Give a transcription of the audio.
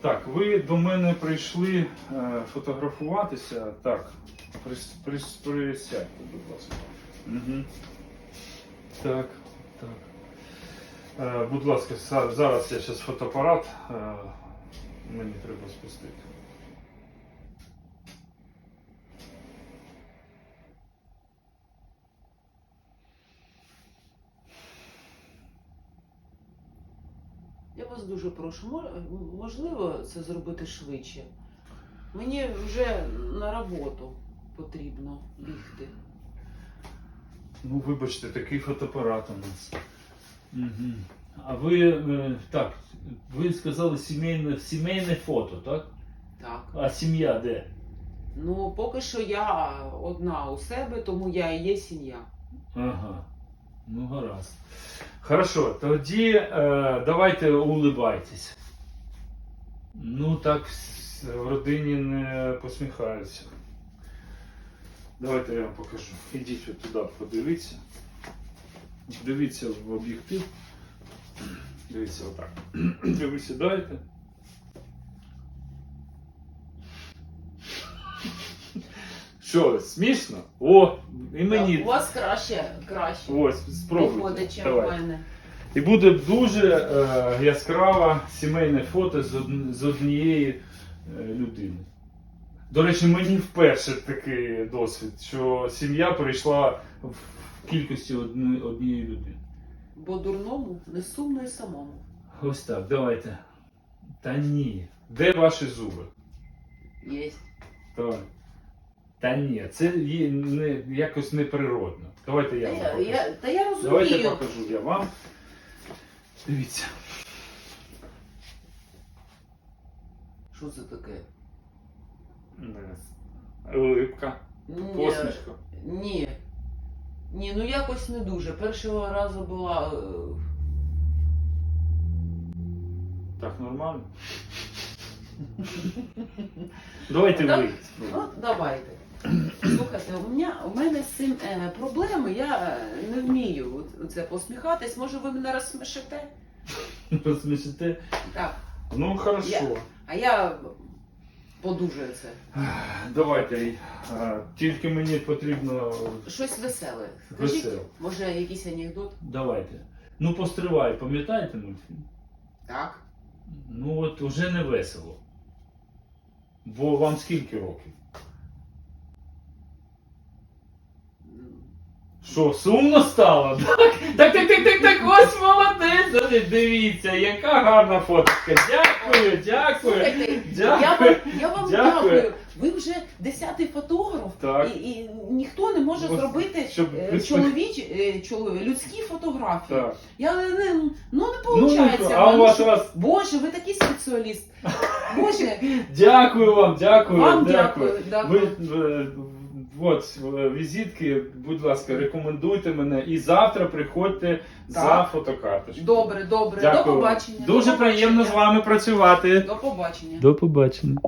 Так, ви до мене прийшли е, фотографуватися. Так, прис, прис, присядьте, будь ласка. Угу. Так, так. Е, будь ласка, зараз я зараз фотоапарат. Е, мені треба спустити. Я вас дуже прошу, можливо це зробити швидше. Мені вже на роботу потрібно бігти. Ну, вибачте, такий фотоапарат у нас. Угу. А ви е, так, ви сказали сімейне, сімейне фото, так? Так. А сім'я де? Ну, поки що я одна у себе, тому я і є сім'я. Ага. Ну, гаразд. Хорошо, тоді е, давайте улибайтесь. Ну так в родині не посміхаються. Давайте я вам покажу. Ідіть туди, подивіться. Дивіться в об'єктив. Дивіться отак. Ви сідаєте. Що, смішно? О, і мені. У вас краще, краще Ось, спробуйте. виходить, чим мене. І буде дуже е, яскраве сімейне фото з, од- з однієї е, людини. До речі, мені вперше такий досвід, що сім'я прийшла в кількості одни, однієї людини. Бо дурному не сумно і самому. Ось так, давайте. Та ні. Де ваші зуби? Є. Давай. Та ні, це є не, якось неприродно. Давайте я Та я, покажу. я, та я Давайте покажу я вам. Дивіться. Що це таке? Улипка. Ні, Посмішка. Ні. Ні, ну якось не дуже. Першого разу була. е, Так, нормально. Давайте Так? ви. Ну, давайте. Слухайте, у мене, у мене з цим е, проблеми, я е, не вмію це посміхатись. Може, ви мене розсмішите? Посмішите. Так. Ну, хорошо. Я- А я подужую це. Давайте. а, Тільки мені потрібно. Щось веселе. Скажіть, Веселе. може, якийсь анекдот? Давайте. Ну, постривай, пам'ятаєте мультфільм? Так. Ну от уже не весело. Бо вам скільки років? Що, сумно стало? Так, так, так, так, так, так, ось молодець. Дивіться, яка гарна фоточка. Дякую, дякую. Слухайте, Дякую. я вам, я вам Дякую. дякую. Ви вже десятий фотограф, Так. і, і ніхто не може Ось, зробити щоб е, чоловіч, е, чолові- людські фотографії. Так. Я не, ну не Ну, виходить. ну, а у вас, у вас Боже, ви такий спеціаліст. Боже, Дякую вам, дякую. вам дякую. дякую. Ви е, от е, візитки, будь ласка, рекомендуйте мене і завтра приходьте за фотокарточку. Добре, добре. Дякую. До побачення. Дуже До приємно з побачення. вами працювати. До побачення. До побачення.